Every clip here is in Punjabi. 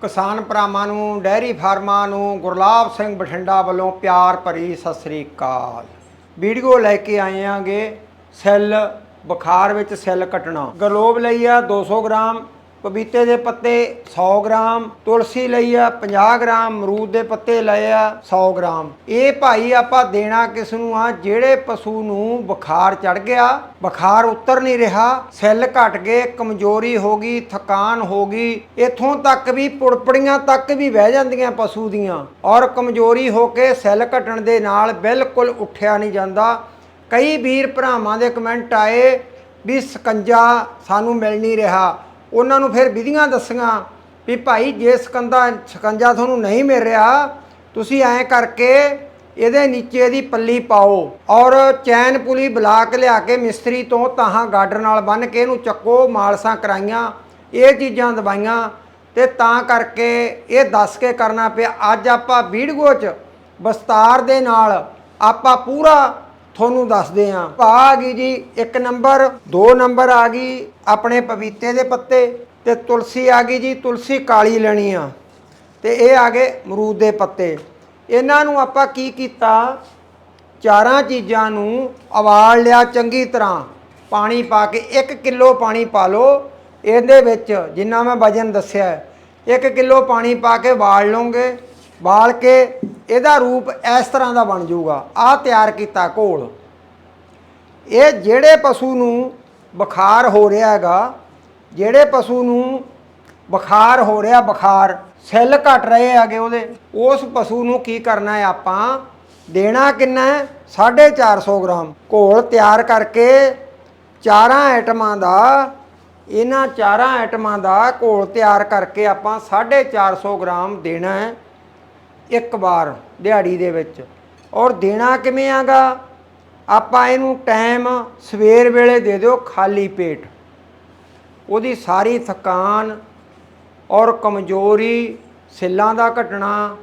ਕਿਸਾਨ ਭਰਾਵਾਂ ਨੂੰ, ਡੈਰੀ ਫਾਰਮਾਂ ਨੂੰ, ਗੁਰਲਾਬ ਸਿੰਘ ਬਠਿੰਡਾ ਵੱਲੋਂ ਪਿਆਰ ਭਰੀ ਸਤਿ ਸ੍ਰੀ ਅਕਾਲ। ਵੀਡੀਓ ਲੈ ਕੇ ਆਏ ਆਂਗੇ ਸੈੱਲ, ਬੁਖਾਰ ਵਿੱਚ ਸੈੱਲ ਕੱਟਣਾ। ਗਲੋਬ ਲਈ ਆ 200 ਗ੍ਰਾਮ। ਪਪੀਤੇ ਦੇ ਪੱਤੇ 100 ਗ੍ਰਾਮ, ਤੁਲਸੀ ਲਈ ਆ 50 ਗ੍ਰਾਮ, ਅਮਰੂਦ ਦੇ ਪੱਤੇ ਲਏ ਆ 100 ਗ੍ਰਾਮ। ਇਹ ਭਾਈ ਆਪਾਂ ਦੇਣਾ ਕਿਸ ਨੂੰ ਆ, ਜਿਹੜੇ ਪਸ਼ੂ ਨੂੰ ਬੁਖਾਰ ਚੜ ਗਿਆ, ਬੁਖਾਰ ਉਤਰ ਨਹੀਂ ਰਿਹਾ, ਸੈੱਲ ਘਟ ਗਏ, ਕਮਜ਼ੋਰੀ ਹੋ ਗਈ, ਥਕਾਨ ਹੋ ਗਈ, ਇਥੋਂ ਤੱਕ ਵੀ ਪੁੜਪੜੀਆਂ ਤੱਕ ਵੀ ਬਹਿ ਜਾਂਦੀਆਂ ਪਸ਼ੂ ਦੀਆਂ। ਔਰ ਕਮਜ਼ੋਰੀ ਹੋ ਕੇ ਸੈੱਲ ਘਟਣ ਦੇ ਨਾਲ ਬਿਲਕੁਲ ਉੱਠਿਆ ਨਹੀਂ ਜਾਂਦਾ। ਕਈ ਵੀਰ ਭਰਾਵਾਂ ਦੇ ਕਮੈਂਟ ਆਏ ਵੀ ਸਕੰਜਾ ਸਾਨੂੰ ਮਿਲ ਨਹੀਂ ਰਿਹਾ। ਉਹਨਾਂ ਨੂੰ ਫਿਰ ਵਿਧੀਆਂ ਦੱਸੀਆਂ ਵੀ ਭਾਈ ਜੇ ਸਕੰਦਾ ਸਕੰਜਾ ਤੁਹਾਨੂੰ ਨਹੀਂ ਮਿਲ ਰਿਹਾ, ਤੁਸੀਂ ਐਂ ਕਰਕੇ ਇਹਦੇ ਨੀਚੇ ਦੀ ਪੱਲੀ ਪਾਓ ਔਰ ਚੈਨ ਪੁਲੀ ਬੁਲਾ ਕੇ ਲਿਆ ਕੇ ਮਿਸਤਰੀ ਤੋਂ ਤਾਹਾਂ ਗਾਡਰ ਨਾਲ ਬੰਨ ਕੇ ਇਹਨੂੰ ਚੱਕੋ, ਮਾਲਸਾਂ ਕਰਾਈਆਂ, ਇਹ ਚੀਜ਼ਾਂ ਦਵਾਈਆਂ ਤੇ ਤਾਂ ਕਰਕੇ ਇਹ ਦੱਸ ਕੇ ਕਰਨਾ ਪਿਆ। ਅੱਜ ਆਪਾਂ ਵੀਡੀਓ 'ਚ ਵਿਸਤਾਰ ਦੇ ਨਾਲ ਆਪਾਂ ਪੂਰਾ ਤੁਹਾਨੂੰ ਦੱਸਦੇ ਆਂ ਆ ਗਈ ਜੀ, ਇੱਕ ਨੰਬਰ, ਦੋ ਨੰਬਰ ਆ ਗਈ ਆਪਣੇ ਪਪੀਤੇ ਦੇ ਪੱਤੇ ਤੇ ਤੁਲਸੀ ਆ ਗਈ ਜੀ, ਤੁਲਸੀ ਕਾਲੀ ਲੈਣੀ ਆ। ਤੇ ਇਹ ਆ ਗਏ ਅਮਰੂਦ ਦੇ ਪੱਤੇ। ਇਹਨਾਂ ਨੂੰ ਆਪਾਂ ਕੀ ਕੀਤਾ? ਚਾਰਾਂ ਚੀਜ਼ਾਂ ਨੂੰ ਉਬਾਲ ਲਿਆ ਚੰਗੀ ਤਰ੍ਹਾਂ। ਪਾਣੀ ਪਾ ਕੇ 1 ਕਿਲੋ ਪਾਣੀ ਪਾ ਲਓ। ਇਹਦੇ ਵਿੱਚ ਜਿੰਨਾ ਮੈਂ ਵਜਨ ਦੱਸਿਆ 1 ਕਿਲੋ ਪਾਣੀ ਪਾ ਕੇ ਉਬਾਲ ਲਓਗੇ। ਬਾਲ ਕੇ ਇਹਦਾ ਰੂਪ ਇਸ ਤਰ੍ਹਾਂ ਦਾ ਬਣ ਜਾਊਗਾ। ਆ ਤਿਆਰ ਕੀਤਾ ਘੋਲ। ਇਹ ਜਿਹੜੇ ਪਸ਼ੂ ਨੂੰ ਬੁਖਾਰ ਹੋ ਰਿਹਾ ਹੈਗਾ, ਜਿਹੜੇ ਪਸ਼ੂ ਨੂੰ ਬੁਖਾਰ ਹੋ ਰਿਹਾ, ਬੁਖਾਰ ਸੈੱਲ ਘਟ ਰਹੇ ਹੈਗੇ ਉਹਦੇ, ਉਸ ਪਸ਼ੂ ਨੂੰ ਕੀ ਕਰਨਾ ਹੈ ਆਪਾਂ? ਦੇਣਾ ਕਿੰਨਾ ਹੈ? 450 ਗ੍ਰਾਮ ਘੋਲ ਤਿਆਰ ਕਰਕੇ ਚਾਰਾਂ ਆਈਟਮਾਂ ਦਾ, ਇਹਨਾਂ ਚਾਰਾਂ ਆਈਟਮਾਂ ਦਾ ਘੋਲ ਤਿਆਰ ਕਰਕੇ ਆਪਾਂ 450 ਗ੍ਰਾਮ ਦੇਣਾ ਹੈ। ਇੱਕ ਵਾਰ ਦਿਹਾੜੀ ਦੇ ਵਿੱਚ। ਔਰ ਦੇਣਾ ਕਿਵੇਂ ਆਗਾ? ਆਪਾਂ ਇਹਨੂੰ ਟਾਈਮ ਸਵੇਰ ਵੇਲੇ ਦੇ ਦਿਓ ਖਾਲੀ ਪੇਟ। ਉਹਦੀ ਸਾਰੀ ਥਕਾਨ ਔਰ ਕਮਜ਼ੋਰੀ, ਸਿੱਲਾਂ ਦਾ ਘਟਣਾ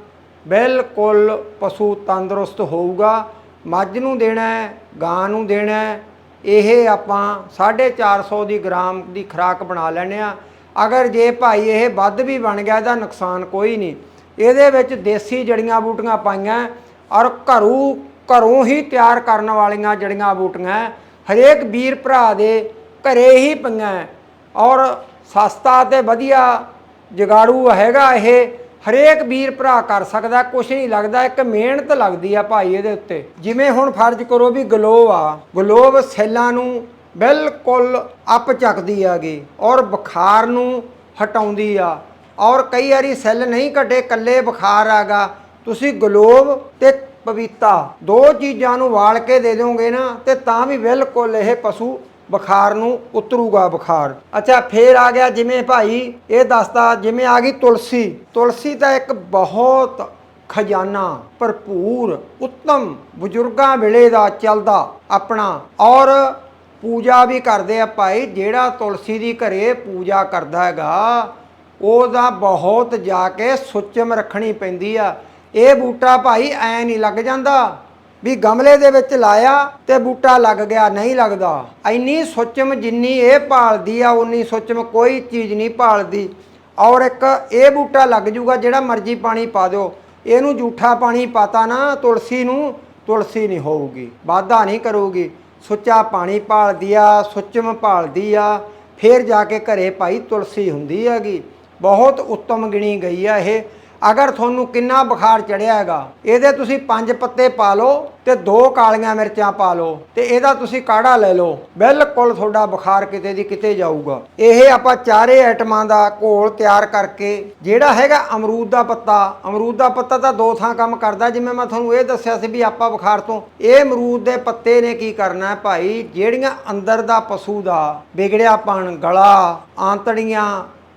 ਬਿਲਕੁਲ ਪਸ਼ੂ ਤੰਦਰੁਸਤ ਹੋਊਗਾ। ਮੱਝ ਨੂੰ ਦੇਣਾ ਹੈ, ਗਾਂ ਨੂੰ ਦੇਣਾ ਹੈ, ਇਹ ਆਪਾਂ 450 ਦੀ ਗ੍ਰਾਮ ਦੀ ਖੁਰਾਕ ਬਣਾ ਲੈਣੇ ਆ ਅਗਰ ਜੇ ਭਾਈ ਇਹ ਵੱਧ ਵੀ ਬਣ ਗਿਆ ਇਹਦਾ ਨੁਕਸਾਨ ਕੋਈ ਨਹੀਂ। ਇਹਦੇ ਵਿੱਚ ਦੇਸੀ ਜੜੀਆਂ ਬੂਟੀਆਂ ਪਾਈਆਂ ਔਰ ਘਰੂ, ਘਰੋਂ ਹੀ ਤਿਆਰ ਕਰਨ ਵਾਲੀਆਂ ਜੜੀਆਂ ਬੂਟੀਆਂ ਹਰੇਕ ਵੀਰ ਭਰਾ ਦੇ ਘਰੇ ਹੀ ਪਈਆਂ ਔਰ ਸਸਤਾ ਤੇ ਵਧੀਆ ਜਗਾੜੂ ਹੈਗਾ ਇਹ, ਹਰੇਕ ਵੀਰ ਭਰਾ ਕਰ ਸਕਦਾ, ਕੁਛ ਨਹੀਂ ਲੱਗਦਾ, ਇੱਕ ਮਿਹਨਤ ਲੱਗਦੀ ਆ ਭਾਈ ਇਹਦੇ ਉੱਤੇ। ਜਿਵੇਂ ਹੁਣ ਫਰਜ਼ ਕਰੋ ਵੀ ਗਲੋਬ ਆ ਗਲੋਬ ਸੈੱਲਾਂ ਨੂੰ ਬਿਲਕੁਲ ਅਪ ਚੱਕਦੀ ਆਗੀ ਔਰ ਬੁਖਾਰ ਨੂੰ ਹਟਾਉਂਦੀ ਆ। ਔਰ ਕਈ ਵਾਰੀ ਸੈੱਲ ਨਹੀਂ ਘਟੇ ਕੱਲੇ ਬੁਖਾਰ ਆਗਾ। ਤੁਸੀਂ ਗਲੋਬ ਤੇ ਪਪੀਤਾ ਦੋ ਚੀਜ਼ਾਂ ਨੂੰ ਵਾਲ ਕੇ ਦੇ ਦੋਗੇ ਨਾ, ਤੇ ਤਾਂ ਵੀ ਬਿਲਕੁਲ ਇਹ ਪਸ਼ੂ ਬੁਖਾਰ ਨੂੰ ਉਤਰੂਗਾ ਬੁਖਾਰ। ਅੱਛਾ, ਫੇਰ ਆ ਗਿਆ ਜਿਵੇਂ ਭਾਈ, ਇਹ ਦੱਸਦਾ ਜਿਵੇਂ ਆ ਗਈ ਤੁਲਸੀ। ਤੁਲਸੀ ਤਾਂ ਇੱਕ ਬਹੁਤ ਖਜ਼ਾਨਾ, ਭਰਪੂਰ, ਉੱਤਮ ਬਜ਼ੁਰਗਾਂ ਵੇਲੇ ਦਾ ਚੱਲਦਾ ਆਪਣਾ। ਔਰ ਪੂਜਾ ਵੀ ਕਰਦੇ ਆ ਭਾਈ, ਜਿਹੜਾ ਤੁਲਸੀ ਦੀ ਘਰੇ ਪੂਜਾ ਕਰਦਾ ਹੈਗਾ ਉਹਦਾ ਬਹੁਤ ਜਾ ਕੇ ਸੁੱਚਮ ਰੱਖਣੀ ਪੈਂਦੀ ਆ। ਇਹ ਬੂਟਾ ਭਾਈ ਐ ਨਹੀਂ ਲੱਗ ਜਾਂਦਾ ਵੀ ਗਮਲੇ ਦੇ ਵਿੱਚ ਲਾਇਆ ਤੇ ਬੂਟਾ ਲੱਗ ਗਿਆ, ਨਹੀਂ ਲੱਗਦਾ। ਐਨੀ ਸੁੱਚਮ ਜਿੰਨੀ ਇਹ ਭਾਲਦੀ ਆ, ਉਨੀ ਸੁੱਚਮ ਕੋਈ ਚੀਜ਼ ਨਹੀਂ ਭਾਲਦੀ। ਔਰ ਇੱਕ ਇਹ ਬੂਟਾ ਲੱਗ ਜੂਗਾ ਜਿਹੜਾ ਮਰਜ਼ੀ ਪਾਣੀ ਪਾ ਦਿਓ। ਇਹਨੂੰ ਜੂਠਾ ਪਾਣੀ ਪਾਤਾ ਨਾ, ਤੁਲਸੀ ਨੂੰ ਤੁਲਸੀ ਨਹੀਂ ਹੋਊਗੀ, ਵਾਧਾ ਨਹੀਂ ਕਰੂਗੀ। ਸੁੱਚਾ ਪਾਣੀ ਭਾਲਦੀ ਆ, ਸੁੱਚਮ ਭਾਲਦੀ ਆ, ਫੇਰ ਜਾ ਕੇ ਘਰੇ ਭਾਈ ਤੁਲਸੀ ਹੁੰਦੀ ਹੈਗੀ। ਬਹੁਤ ਉੱਤਮ ਗਿਣੀ ਗਈ ਆ ਇਹ। ਅਗਰ ਤੁਹਾਨੂੰ ਕਿੰਨਾ ਬੁਖਾਰ ਚੜਿਆ ਹੈਗਾ, ਇਹਦੇ ਤੁਸੀਂ ਪੰਜ ਪੱਤੇ ਪਾ ਲਓ ਤੇ ਦੋ ਕਾਲੀਆਂ ਮਿਰਚਾਂ ਪਾ ਲਓ ਤੇ ਇਹਦਾ ਤੁਸੀਂ ਕਾੜਾ ਲੈ ਲਓ। ਬਿਲਕੁਲ ਤੁਹਾਡਾ ਬੁਖਾਰ ਕਿਤੇ ਦੀ ਕਿਤੇ ਜਾਊਗਾ। ਇਹ ਆਪਾਂ ਚਾਰੇ ਆਈਟਮਾਂ ਦਾ ਘੋਲ ਤਿਆਰ ਕਰਕੇ, ਜਿਹੜਾ ਹੈਗਾ ਅਮਰੂਦ ਦਾ ਪੱਤਾ, ਅਮਰੂਦ ਦਾ ਪੱਤਾ ਤਾਂ ਦੋ ਥਾਂ ਕੰਮ ਕਰਦਾ, ਜਿਵੇਂ ਮੈਂ ਤੁਹਾਨੂੰ ਇਹ ਦੱਸਿਆ ਸੀ ਵੀ ਆਪਾਂ ਬੁਖਾਰ ਤੋਂ, ਇਹ ਅਮਰੂਦ ਦੇ ਪੱਤੇ ਨੇ ਕੀ ਕਰਨਾ ਹੈ ਭਾਈ? ਜਿਹੜੀਆਂ ਅੰਦਰ ਦਾ ਪਸ਼ੂ ਦਾ ਵਿਗੜਿਆਪਣ ਗਲਾ, ਆਂਤੜੀਆਂ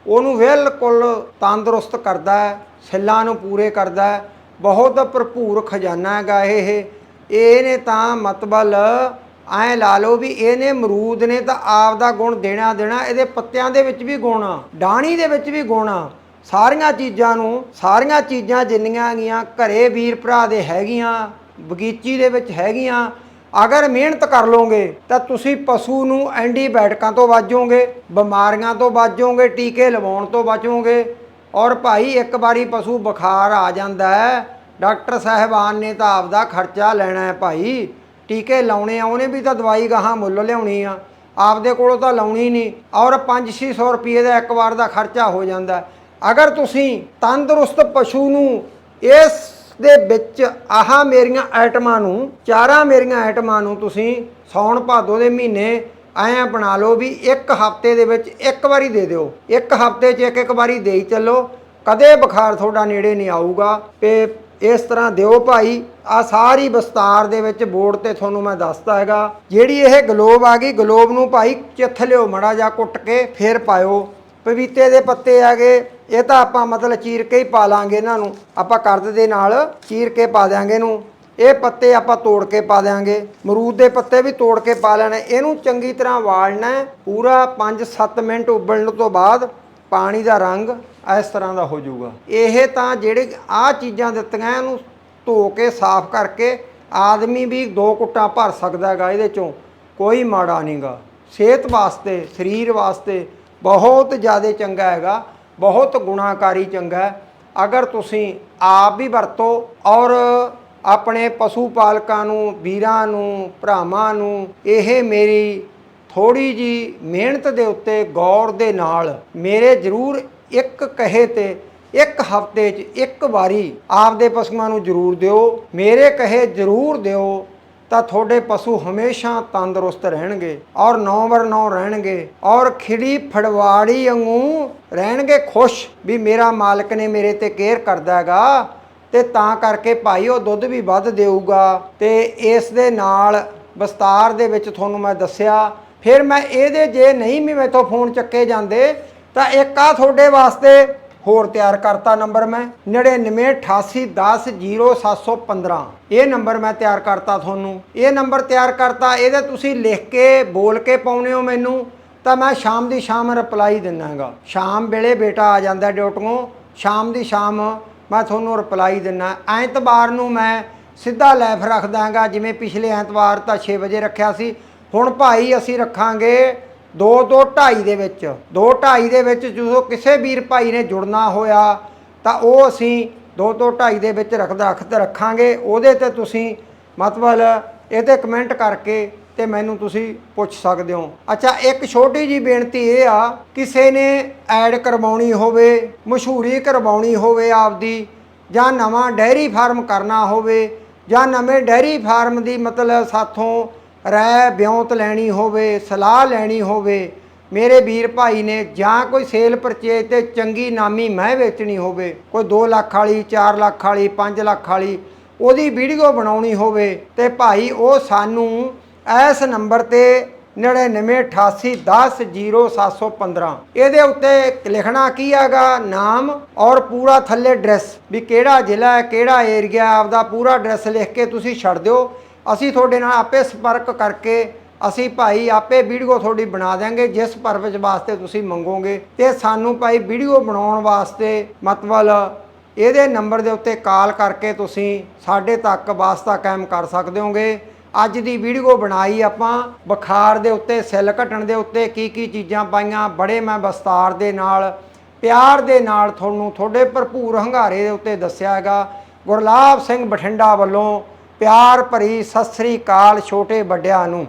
ਉਹਨੂੰ ਬਿਲਕੁਲ ਤੰਦਰੁਸਤ ਕਰਦਾ ਹੈ ਛਿੱਲਾਂ ਨੂੰ ਪੂਰੇ ਕਰਦਾ ਹੈ, ਬਹੁਤ ਭਰਪੂਰ ਖਜ਼ਾਨਾ ਹੈਗਾ ਇਹ। ਇਹਨੇ ਤਾਂ ਮਤਬਲ ਐ ਲਾ ਲਓ ਵੀ ਇਹਨੇ ਮਰੂਦ ਨੇ ਤਾਂ ਆਪ ਦਾ ਗੁਣ ਦੇਣਾ ਦੇਣਾ, ਇਹਦੇ ਪੱਤਿਆਂ ਦੇ ਵਿੱਚ ਵੀ ਗੁਣ ਡਾਣੀ ਦੇ ਵਿੱਚ ਵੀ ਗੁਣ ਸਾਰੀਆਂ ਚੀਜ਼ਾਂ ਨੂੰ, ਸਾਰੀਆਂ ਚੀਜ਼ਾਂ ਜਿੰਨੀਆਂ ਗੀਆਂ ਘਰੇ ਵੀਰ ਭਰਾ ਦੇ ਹੈਗੀਆਂ, ਬਗੀਚੀ ਦੇ ਵਿੱਚ ਹੈਗੀਆਂ ਅਗਰ ਮਿਹਨਤ ਕਰ ਲੋਗੇ ਤਾਂ ਤੁਸੀਂ ਪਸ਼ੂ ਨੂੰ ਐਂਟੀਬਾਇਓਟਿਕਾਂ ਤੋਂ ਬਚੋਗੇ ਬਿਮਾਰੀਆਂ ਤੋਂ ਬਚੋਗੇ ਟੀਕੇ ਲਵਾਉਣ ਤੋਂ ਬਚੋਗੇ ਔਰ ਭਾਈ ਇੱਕ ਵਾਰੀ ਪਸ਼ੂ ਬੁਖਾਰ ਆ ਜਾਂਦਾ ਹੈ, ਡਾਕਟਰ ਸਾਹਿਬਾਨ ਨੇ ਤਾਂ ਆਪਦਾ ਖਰਚਾ ਲੈਣਾ ਹੈ ਭਾਈ। ਟੀਕੇ ਲਾਉਣੇ ਆ, ਉਹਨੇ ਵੀ ਤਾਂ ਦਵਾਈ ਗਾਹਾਂ ਮੁੱਲ ਲਿਆਉਣੀ ਆ। ਆਪਦੇ ਕੋਲੋਂ ਤਾਂ ਲਾਉਣੀ ਨਹੀਂ। ਔਰ 5-600 ਰੁਪਏ ਦਾ ਇੱਕ ਵਾਰ ਦਾ ਖਰਚਾ ਹੋ ਜਾਂਦਾ ਅਗਰ ਤੁਸੀਂ ਤੰਦਰੁਸਤ ਪਸ਼ੂ ਨੂੰ ਇਸ ਦੇ ਵਿੱਚ ਆਹ ਮੇਰੀਆਂ ਆਈਟਮਾਂ ਨੂੰ, ਚਾਰਾਂ ਮੇਰੀਆਂ ਆਈਟਮਾਂ ਨੂੰ ਤੁਸੀਂ ਸੌਣ ਭਾਦੋ ਦੇ ਮਹੀਨੇ ਐਂ ਬਣਾ ਲਓ ਵੀ ਇੱਕ ਹਫ਼ਤੇ ਦੇ ਵਿੱਚ ਇੱਕ ਵਾਰੀ ਦੇ ਦਿਓ। ਇੱਕ ਹਫ਼ਤੇ 'ਚ ਇੱਕ ਇੱਕ ਵਾਰੀ ਦੇਈ ਚੱਲੋ। ਕਦੇ ਬੁਖਾਰ ਤੁਹਾਡਾ ਨੇੜੇ ਨਹੀਂ ਆਊਗਾ। ਤੇ ਇਸ ਤਰ੍ਹਾਂ ਦਿਓ ਭਾਈ। ਆ ਸਾਰੀ ਵਿਸਤਾਰ ਦੇ ਵਿੱਚ ਬੋਰਡ ਤੇ ਤੁਹਾਨੂੰ ਮੈਂ ਦੱਸਦਾ ਹੈਗਾ। ਜਿਹੜੀ ਇਹ ਗਲੋਬ ਆ ਗਈ, ਗਲੋਬ ਨੂੰ ਭਾਈ ਚਿੱਥ ਲਿਓ ਮੜਾ ਜਾ ਕੁੱਟ ਕੇ, ਫੇਰ ਪਾਇਓ। ਪਪੀਤੇ ਦੇ ਪੱਤੇ ਆਗੇ ਇਹ ਤਾਂ ਆਪਾਂ ਮਤਲਬ ਚੀਰ ਕੇ ਹੀ ਪਾ ਲਾਂਗੇ ਇਹਨਾਂ ਨੂੰ। ਆਪਾਂ ਕਰਦ ਦੇ ਨਾਲ ਚੀਰ ਕੇ ਪਾ ਦਿਆਂਗੇ ਇਹਨੂੰ। ਇਹ ਪੱਤੇ ਆਪਾਂ ਤੋੜ ਕੇ ਪਾ ਦਿਆਂਗੇ। ਮਰੂਦ ਦੇ ਪੱਤੇ ਵੀ ਤੋੜ ਕੇ ਪਾ ਲੈਣੇ। ਇਹਨੂੰ ਚੰਗੀ ਤਰ੍ਹਾਂ ਵਾਲਣਾ ਪੂਰਾ 5-7 ਮਿੰਟ ਉਬਲਣ ਤੋਂ ਬਾਅਦ ਪਾਣੀ ਦਾ ਰੰਗ ਇਸ ਤਰ੍ਹਾਂ ਦਾ ਹੋ ਜਾਊਗਾ। ਇਹ ਤਾਂ ਜਿਹੜੇ ਆ ਚੀਜ਼ਾਂ ਦਿੱਤੀਆਂ ਇਹਨੂੰ ਧੋ ਕੇ, ਸਾਫ਼ ਕਰਕੇ ਆਦਮੀ ਵੀ ਦੋ ਕੁੱਟਾਂ ਭਰ ਸਕਦਾ ਹੈਗਾ ਇਹਦੇ ਚੋਂ। ਕੋਈ ਮਾੜਾ ਨਹੀਂਗਾ ਸਿਹਤ ਵਾਸਤੇ, ਸਰੀਰ ਵਾਸਤੇ ਬਹੁਤ ਜ਼ਿਆਦਾ ਚੰਗਾ ਹੈਗਾ। ਬਹੁਤ ਗੁਣਾਕਾਰੀ ਚੰਗਾ ਅਗਰ ਤੁਸੀਂ ਆਪ ਵੀ ਵਰਤੋ ਔਰ ਆਪਣੇ ਪਸ਼ੂ ਪਾਲਕਾਂ ਨੂੰ, ਵੀਰਾਂ ਨੂੰ, ਭਰਾਵਾਂ ਨੂੰ ਇਹ ਮੇਰੀ ਥੋੜੀ ਜੀ ਮਿਹਨਤ ਦੇ ਉੱਤੇ ਗੌਰ ਦੇ ਨਾਲ ਮੇਰੇ ਜ਼ਰੂਰ ਇੱਕ ਕਹੇ ਤੇ, ਇੱਕ ਹਫ਼ਤੇ 'ਚ ਇੱਕ ਵਾਰੀ ਆਪਦੇ ਪਸ਼ੂਆਂ ਨੂੰ ਜ਼ਰੂਰ ਦਿਓ। ਮੇਰੇ ਕਹੇ ਜ਼ਰੂਰ ਦਿਓ ਤਾਂ ਤੁਹਾਡੇ ਪਸ਼ੂ ਹਮੇਸ਼ਾ ਤੰਦਰੁਸਤ ਰਹਿਣਗੇ ਔਰ ਨੌ ਬਰ ਨੌ ਰਹਿਣਗੇ ਔਰ ਖਿੜੀ ਫੜਵਾੜੀ ਵਾਂਗੂ ਰਹਿਣਗੇ ਖੁਸ਼ ਵੀ ਮੇਰਾ ਮਾਲਕ ਨੇ ਮੇਰੇ ਤੇ ਕੇਅਰ ਕਰਦਾ ਹੈਗਾ ਤੇ ਤਾਂ ਕਰਕੇ ਭਾਈ ਉਹ ਦੁੱਧ ਵੀ ਵੱਧ ਦੇਊਗਾ ਤੇ ਇਸ ਦੇ ਨਾਲ ਵਿਸਤਾਰ ਦੇ ਵਿੱਚ ਤੁਹਾਨੂੰ ਮੈਂ ਦੱਸਿਆ, ਫਿਰ ਮੈਂ ਇਹਦੇ ਜੇ ਨਹੀਂ ਵੀ ਮੈਥੋਂ ਫੋਨ ਚੱਕੇ ਜਾਂਦੇ ਤਾਂ ਇੱਕ ਆ ਤੁਹਾਡੇ ਵਾਸਤੇ ਹੋਰ ਤਿਆਰ ਕਰਤਾ ਨੰਬਰ ਮੈਂ 9988100715 ਇਹ ਨੰਬਰ ਮੈਂ ਤਿਆਰ ਕਰਤਾ ਤੁਹਾਨੂੰ। ਇਹ ਨੰਬਰ ਤਿਆਰ ਕਰਤਾ, ਇਹਦੇ ਤੁਸੀਂ ਲਿਖ ਕੇ, ਬੋਲ ਕੇ ਪਾਉਨੇ ਹੋ ਮੈਨੂੰ, ਤਾਂ ਮੈਂ ਸ਼ਾਮ ਦੀ ਸ਼ਾਮ ਰਿਪਲਾਈ ਦਿੰਨਾਗਾ। ਸ਼ਾਮ ਵੇਲੇ ਬੇਟਾ ਆ ਜਾਂਦਾ ਡਿਊਟੀਓਂ ਸ਼ਾਮ ਦੀ ਸ਼ਾਮ ਮੈਂ ਤੁਹਾਨੂੰ ਰਿਪਲਾਈ ਦਿੰਨਾ। ਐਤਵਾਰ ਨੂੰ ਮੈਂ ਸਿੱਧਾ ਲਾਈਫ ਰੱਖਦਾਗਾ ਜਿਵੇਂ ਪਿਛਲੇ ਐਤਵਾਰ ਤਾਂ 6 ਵਜੇ ਰੱਖਿਆ ਸੀ, ਹੁਣ ਭਾਈ ਅਸੀਂ ਰੱਖਾਂਗੇ 2 ਤੋਂ 2:30 ਦੇ ਵਿੱਚ 2:30 ਦੇ ਵਿੱਚ ਜਦੋਂ ਕਿਸੇ ਵੀਰ ਭਾਈ ਨੇ ਜੁੜਨਾ ਹੋਇਆ, ਤਾਂ ਉਹ ਅਸੀਂ 2 ਤੋਂ 2:30 ਦੇ ਵਿੱਚ ਰੱਖਦਾ ਰੱਖ ਰੱਖਾਂਗੇ। ਉਹਦੇ ਤੇ ਤੁਸੀਂ ਮਤਲਬ ਇਹਦੇ ਕਮੈਂਟ ਕਰਕੇ ਤੇ ਮੈਨੂੰ ਤੁਸੀਂ ਪੁੱਛ ਸਕਦੇ ਹੋ। ਅੱਛਾ, ਇੱਕ ਛੋਟੀ ਜੀ ਬੇਨਤੀ ਇਹ ਆ, ਕਿਸੇ ਨੇ ਐਡ ਕਰਵਾਉਣੀ ਹੋਵੇ, ਮਸ਼ਹੂਰੀ ਕਰਵਾਉਣੀ ਹੋਵੇ ਆਪਦੀ, ਜਾਂ ਨਵਾਂ ਡੈਰੀ ਫਾਰਮ ਕਰਨਾ ਹੋਵੇ, ਜਾਂ ਨਵੇਂ ਡੈਰੀ ਫਾਰਮ ਦੀ ਮਤਲਬ ਸਾਥੋਂ ਰਾਏ ਬਿਉਂਤ ਲੈਣੀ ਹੋਵੇ, ਸਲਾਹ ਲੈਣੀ ਹੋਵੇ, ਮੇਰੇ ਵੀਰ ਭਾਈ ਨੇ ਜਾਂ ਕੋਈ ਸੇਲ ਪਰਚੇਜ ਤੇ ਚੰਗੀ ਨਾਮੀ ਮੈਂ ਵੇਚਣੀ ਹੋਵੇ, ਕੋਈ 2 ਲੱਖ ਵਾਲੀ 4 ਲੱਖ ਵਾਲੀ 5 ਲੱਖ ਵਾਲੀ, ਉਹਦੀ ਵੀਡੀਓ ਬਣਾਉਣੀ ਹੋਵੇ ਤੇ ਭਾਈ ਉਹ ਸਾਨੂੰ ਇਸ ਨੰਬਰ ਤੇ 9988100715 ਇਹਦੇ ਉੱਤੇ ਲਿਖਣਾ ਕੀ ਹੈਗਾ? ਨਾਮ ਔਰ ਪੂਰਾ ਥੱਲੇ ਐਡਰੈਸ ਵੀ ਕਿਹੜਾ ਜ਼ਿਲ੍ਹਾ ਹੈ, ਕਿਹੜਾ ਏਰੀਆ ਆਪਦਾ ਪੂਰਾ ਐਡਰੈਸ ਲਿਖ ਕੇ ਤੁਸੀਂ ਛੱਡ ਦਿਓ। ਅਸੀਂ ਤੁਹਾਡੇ ਨਾਲ ਆਪੇ ਸੰਪਰਕ ਕਰਕੇ ਅਸੀਂ ਭਾਈ ਆਪੇ ਵੀਡੀਓ ਤੁਹਾਡੀ ਬਣਾ ਦਿਆਂਗੇ, ਜਿਸ ਪਰਪਸ ਵਾਸਤੇ ਤੁਸੀਂ ਮੰਗੋਗੇ। ਤੇ ਸਾਨੂੰ ਭਾਈ ਵੀਡੀਓ ਬਣਾਉਣ ਵਾਸਤੇ ਮਤਲਬ ਇਹਦੇ ਨੰਬਰ ਦੇ ਉੱਤੇ ਕਾਲ ਕਰਕੇ ਤੁਸੀਂ ਸਾਡੇ ਤੱਕ ਵਾਸਤਾ ਕਾਇਮ ਕਰ ਸਕਦੇ ਹੋਗੇ। ਅੱਜ ਦੀ ਵੀਡੀਓ ਬਣਾਈ ਆਪਾਂ, ਬੁਖਾਰ ਦੇ ਉੱਤੇ, ਸੈੱਲ ਘਟਣ ਦੇ ਉੱਤੇ ਕੀ ਕੀ ਚੀਜ਼ਾਂ ਪਾਈਆਂ, ਬੜੇ ਮੈਂ ਵਿਸਤਾਰ ਦੇ ਨਾਲ, ਪਿਆਰ ਦੇ ਨਾਲ ਤੁਹਾਨੂੰ ਤੁਹਾਡੇ ਭਰਪੂਰ ਹੰਗਾਰੇ ਦੇ ਉੱਤੇ ਦੱਸਿਆ ਹੈਗਾ। ਗੁਰਲਾਬ ਸਿੰਘ ਬਠਿੰਡਾ ਵੱਲੋਂ ਪਿਆਰ ਭਰੀ ਸਤਿ ਸ੍ਰੀ ਅਕਾਲ ਛੋਟੇ ਵੱਡਿਆਂ ਨੂੰ।